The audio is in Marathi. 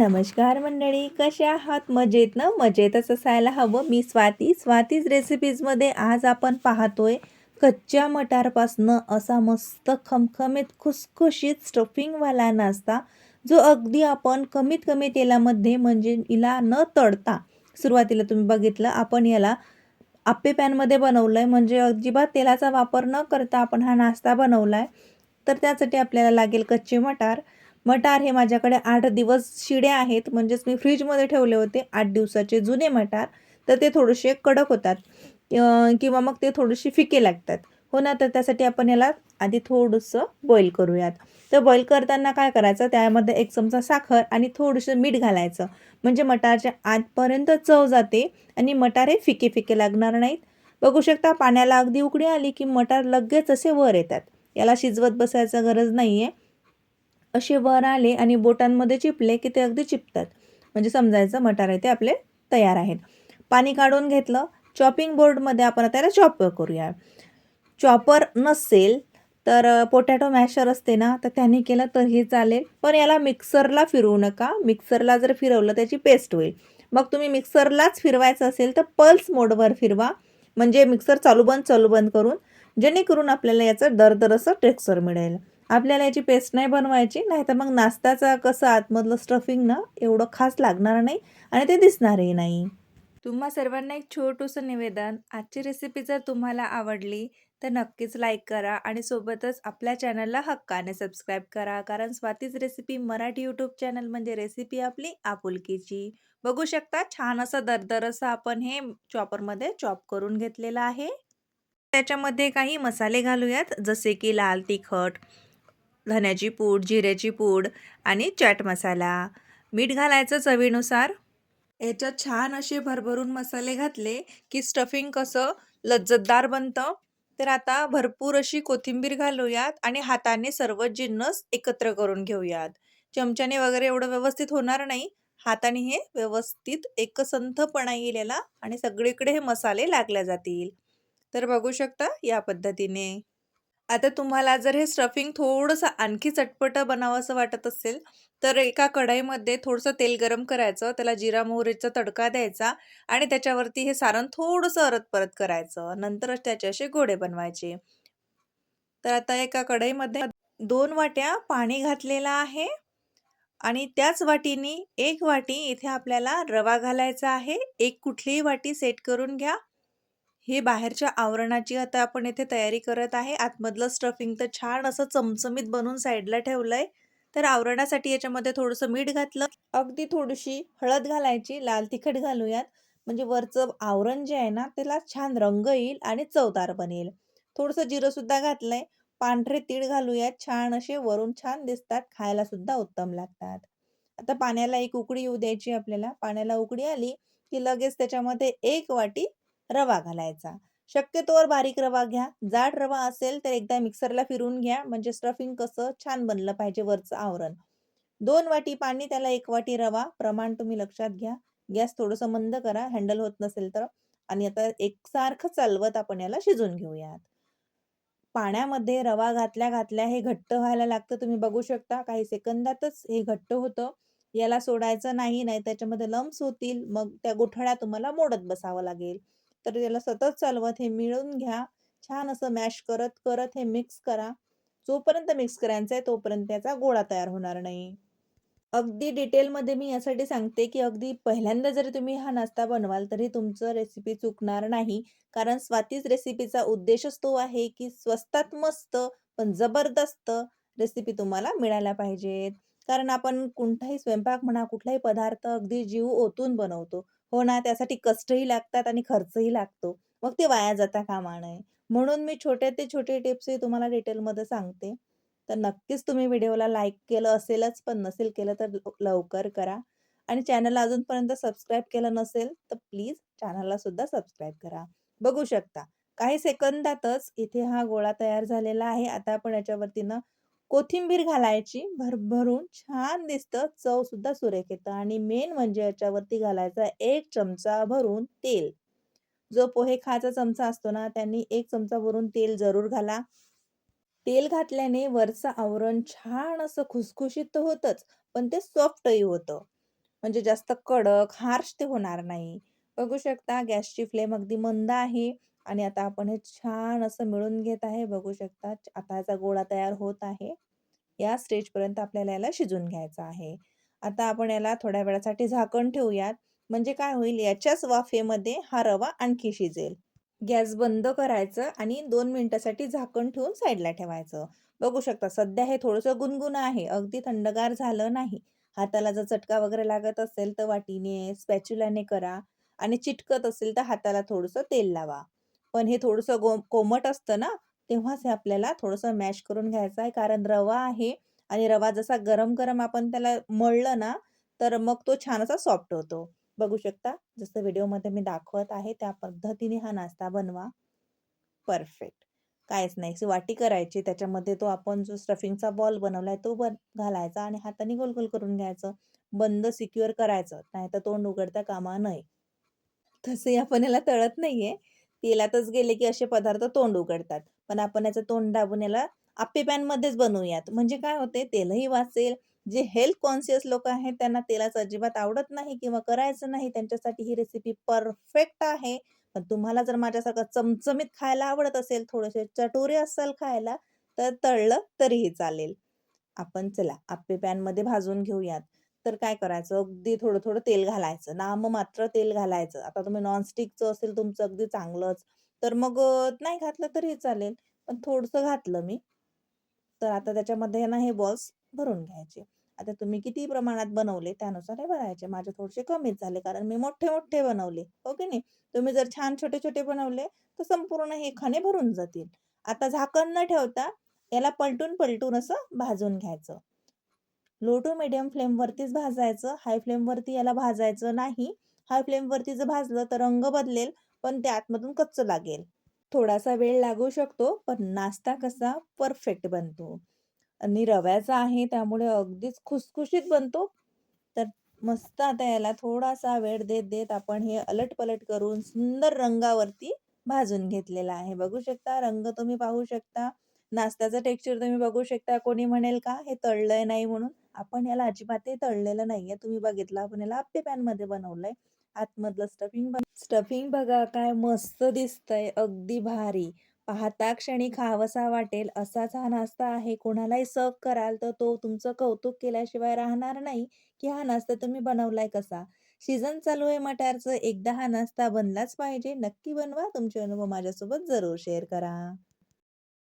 नमस्कार मंडळी कशा आहात? मजेत ना? मजेतच असायला हवं. मी स्वाती. स्वातीज रेसिपीजमध्ये आज आपण पाहतोय कच्च्या मटारपासनं असा मस्त खमखमीत खुसखुशीत स्टफिंगवाला नाश्ता जो अगदी आपण कमीत कमी तेलामध्ये म्हणजे हिला न तळता सुरुवातीला तुम्ही बघितलं आपण याला आप्पे पॅनमध्ये बनवलं आहे म्हणजे अजिबात तेलाचा वापर न करता आपण हा नाश्ता बनवला आहे तर त्यासाठी आपल्याला लागेल कच्चे मटार. मटार हे माझ्याकडे आठ दिवस शिडे आहेत. म्हणजेच मी फ्रीजमध्ये ठेवले होते आठ दिवसाचे जुने मटार. तर ते थोडेसे कडक होतात. किंवा मग ते थोडेसे फिके लागतात. हो ना तर त्यासाठी आपण याला आधी थोडंसं बॉईल करूयात. तर बॉईल करताना काय करायचं? त्यामध्ये एक चमचा साखर आणि थोडंसं मीठ घालायचं. म्हणजे मटारच्या आतपर्यंत चव जाते आणि मटार हे फिके फिके लागणार नाहीत. बघू शकता पाण्याला अगदी उकडी आली की मटार लगेच असे वर येतात. याला शिजवत बसायचं गरज नाही आहे असे वर आले आणि बोटांमध्ये चिपले की ते अगदी चिपतात. म्हणजे समजायचं मटार आहे ते आपले तयार आहेत. पाणी काढून घेतलं. चॉपिंग बोर्डमध्ये आपण त्याला चॉप करूया. चॉपर नसेल तर पोटॅटो मॅशर असते ना तर त्याने केलं तरीही चालेल. पण याला मिक्सरला फिरवू नका. मिक्सरला जर फिरवलं त्याची पेस्ट होईल. मग तुम्ही मिक्सरलाच फिरवायचं असेल तर पल्स मोडवर फिरवा. म्हणजे मिक्सर चालू बंद चालू बंद करून जेणेकरून आपल्याला याचं दरदर असं टेक्स्चर मिळेल. आपल्याला याची पेस्ट नाही बनवायची नाही तर मग नाश्त्याचा कसं आतमधलं स्टफिंग ना एवढं खास लागणार नाही आणि ते दिसणारही नाही. तुम्हा सर्वांना एक छोटंसं निवेदन आजची रेसिपी जर तुम्हाला आवडली तर नक्कीच लाईक करा आणि सोबतच आपल्या चॅनलला हक्काने सबस्क्राईब करा कारण स्वातीच रेसिपी मराठी यूट्यूब चॅनल म्हणजे रेसिपी आपली आपुलकीची. बघू शकता छान असं दरदर असं आपण हे चॉपरमध्ये चॉप करून घेतलेलं आहे. त्याच्यामध्ये काही मसाले घालूयात जसे की लाल तिखट धन्याची पूड जिऱ्याची पूड आणि चाट मसाला. मीठ घालायचं चवीनुसार. याच्यात छान असे भरभरून मसाले घातले की स्टफिंग कसं लज्जतदार बनतं. तर आता भरपूर अशी कोथिंबीर घालूयात आणि हाताने सर्व जिन्नस एकत्र करून घेऊयात. चमच्याने वगैरे एवढं व्यवस्थित होणार नाही. हाताने हे व्यवस्थित एकसंथपणा येईल याला आणि सगळीकडे हे मसाले लागल्या जातील. तर बघू शकता या पद्धतीने. आता तुम्हाला जर हे स्टफिंग थोडंसं आणखी चटपटं बनावंसं वाटत असेल तर एका कढईमध्ये थोडंसं तेल गरम करायचं त्याला जिरा मोहरीचा तडका द्यायचा आणि त्याच्यावरती हे सारण थोडंसं अरत परत करायचं. नंतरच त्याचे असे गोडे बनवायचे. तर आता एका कढईमध्ये दोन वाट्या पाणी घातलेलं आहे आणि त्याच वाटीने एक वाटी इथे आपल्याला रवा घालायचा आहे. एक कुठलीही वाटी सेट करून घ्या. हे बाहेरच्या आवरणाची आता आपण इथे तयारी करत आहे. आतमधलं स्टफिंग तर छान असं चमचमीत बनवून साईडला ठेवलंय. तर आवरणासाठी याच्यामध्ये थोडंसं मीठ घातलं. अगदी थोडीशी हळद घालायची लाल तिखट घालूयात. म्हणजे वरचं आवरण जे आहे ना त्याला छान रंग येईल आणि चवदार बनेल. थोडंसं जिरं सुद्धा घातलंय. पांढरे तीळ घालूयात. छान असे वरून छान दिसतात. खायला सुद्धा उत्तम लागतात. आता पाण्याला एक उकडी येऊ द्यायची आपल्याला. पाण्याला उकडी आली की लगेच त्याच्यामध्ये एक वाटी रवा घालायचा. शक्यतोवर बारीक रवा घ्या. जाड रवा असेल तर एकदा मिक्सरला फिरून घ्या. म्हणजे स्टफिंग कसं छान बनलं पाहिजे वरचं आवरण. दोन वाटी पाणी त्याला एक वाटी रवा. प्रमाण तुम्ही लक्षात घ्या. गॅस थोडंसं मंद करा. हँडल होत नसेल तर. आणि आता एकसारखं चालवत आपण याला शिजून घेऊयात. पाण्यामध्ये रवा घातल्या घातल्या हे घट्ट व्हायला लागतं. तुम्ही बघू शकता. काही सेकंदातच हे घट्ट होतं. याला सोडायचं नाही. नाही त्याच्यामध्ये लम्स होतील. मग त्या गोठळ्या तुम्हाला मोडत बसावं लागेल. तर याला सतत चालवत हे मिळून घ्या. छान असं मॅश करत करत हे मिक्स करा. जोपर्यंत मिक्स करायचं आहे तोपर्यंत त्याचा गोळा तयार होणार नाही. अगदी डिटेलमध्ये मी यासाठी सांगते की अगदी पहिल्यांदा जरी तुम्ही हा नाश्ता बनवाल तरी तुमचं रेसिपी चुकणार नाही. कारण स्वातीच रेसिपीचा उद्देशच तो आहे की स्वस्तात मस्त पण जबरदस्त रेसिपी तुम्हाला मिळायला पाहिजेत. कारण आपण कोणताही स्वयंपाक म्हणा कुठलाही पदार्थ अगदी जीव ओतून बनवतो. हो ना त्यासाठी कष्टही लागतात आणि खर्चही लागतो. मग ते वाया जाता कामा नये. म्हणून मी छोटे ते छोटे टिप्सही तुम्हाला डिटेलमध्ये सांगते. तर नक्कीच तुम्ही व्हिडिओला लाईक केलं असेलच पण नसेल केलं तर लव- लवकर करा. आणि चॅनलला अजूनपर्यंत सबस्क्राईब केलं नसेल तर प्लीज चॅनलला सुद्धा सबस्क्राईब करा. बघू शकता. काही सेकंदातच इथे हा गोळा तयार झालेला आहे. आता आपण याच्यावरती ना कोथिंबीर घालायची भरभरून छान दिसतं. चव सुद्धा सुरेख येतं. आणि मेन म्हणजे याच्यावरती घालायचा एक चमचा भरून तेल. जो पोहे खायचा चमचा असतो ना त्यांनी एक चमचा भरून तेल जरूर घाला. तेल घातल्याने वरचं आवरण छान असं खुसखुशीत तर होतंच पण ते सॉफ्टही होतं. म्हणजे जास्त कडक, हार्श ते होणार नाही. बघू शकता गॅसची फ्लेम अगदी मंद आहे. आणि आता आपण हे छान असं मिळून घेत आहे. बघू शकता आता याचा गोळा तयार होत आहे. या स्टेजपर्यंत आपल्याला याला शिजून घ्यायचं आहे. आता आपण याला थोड्या वेळासाठी झाकण ठेवूयात. म्हणजे काय होईल याच्याच वाफेमध्ये हा रवा आणखी शिजेल. गॅस बंद करायचं आणि दोन मिनिटासाठी झाकण ठेवून साईडला ठेवायचं. बघू शकता सध्या हे थोडंसं गुणगुण आहे. अगदी थंडगार झालं नाही. हाताला जर चटका वगैरे लागत असेल तर वाटीने, स्पॅच्युलाने करा आणि चिटकत असेल तर हाताला थोडंसं तेल लावा. पण हे थोडंसं गो कोमट असतं ना, तेव्हाच हे आपल्याला थोडंसं मॅश करून घ्यायचं आहे. कारण रवा आहे आणि रवा जसा गरम-गरम आपण त्याला मळलं ना, तर मग तो छान असा सॉफ्ट होतो. बघू शकता जसं व्हिडिओमध्ये मी दाखवत आहे त्या पद्धतीने हा नाश्ता बनवा. परफेक्ट. काहीच नाही. अशी वाटी करायची त्याच्यामध्ये तो आपण जो स्टफिंगचा बॉल बनवलाय तो बन घालायचा आणि हाताने गोल-गोल करून घ्यायचं. बंद सिक्युअर करायचं. नाहीतर तोंड उघडता कामा नये. तसे आपण याला तळत नाहीये. तेलातच गेले की असे पदार्थ तोंड उघडतात. पण आपण याचं तोंड दाबून याला आप्पे पॅनमध्येच बनवूयात. म्हणजे काय होते तेलही वाचेल. जे हेल्थ कॉन्शियस लोक आहेत त्यांना तेलाचं अजिबात आवडत नाही किंवा करायचं नाही त्यांच्यासाठी ही रेसिपी परफेक्ट आहे. पण तुम्हाला जर माझ्यासारखं चमचमीत खायला आवडत असेल, थोडेसे चटोरे असाल खायला, तर तळलं तरीही चालेल. आपण चला आप्पे पॅनमध्ये भाजून घेऊयात. तर काय करायचं अगदी थोडं-थोडं तेल घालायचं. नाममात्र तेल घालायचं. आता तुम्ही नॉनस्टिकचं असेल तुमचं अगदी चांगलंच, तर मग नाही घातलं तरी चालेल. पण थोडंसं घातलं मी. तर आता त्याच्यामध्ये ना हे बॉल्स भरून घ्यायचे. आता तुम्ही किती प्रमाणात बनवले त्यानुसार हे भरायचे. माझे थोडेसे कमीच झाले कारण मी मोठे-मोठे बनवले. हो की नाही? तुम्ही जर छान छोटे-छोटे बनवले तर संपूर्ण हे खाने भरून जातील. आता झाकण न ठेवता याला पलटून-पलटून असं भाजून घ्यायचं. लो टू मीडियम फ्लेमवरतीच भाजायचं. हाय फ्लेमवरती याला भाजायचं नाही. हाय फ्लेमवरती जर भाजलं तर रंग बदलेल, पण ते आतमधून कच्चं लागेल. थोडासा वेळ लागू शकतो, पण नाश्ता कसा परफेक्ट बनतो. आणि रव्याचा आहे त्यामुळे अगदीच खुसखुशीत बनतो. तर मस्त आता याला थोडासा वेळ देत-देत आपण हे अलट-पलट करून सुंदर रंगावरती भाजून घेतलेला आहे. बघू शकता रंग तुम्ही पाहू शकता. नाश्त्याचं टेक्स्चर तुम्ही बघू शकता. कोणी म्हणेल का हे तळलंय नाही म्हणून? आपण याला अजिबातही तळलेलं नाहीये. तुम्ही बघितलं आपण याला आप्पे पॅनमध्ये बनवलंय. आतमधलं स्टफिंग स्टफिंग बघा काय मस्त दिसतंय. अगदी भारी. पाहता क्षणी खावंसा वाटेल असाच हा नाश्ता आहे. कोणालाही सर्व कराल तर तो तुमचं कौतुक केल्याशिवाय राहणार नाही, की हा नाश्ता तुम्ही बनवलाय कसा. सीझन चालू आहे मटारचं. एकदा हा नाश्ता बनलाच पाहिजे. नक्की बनवा. तुमचे अनुभव माझ्यासोबत जरूर शेअर करा.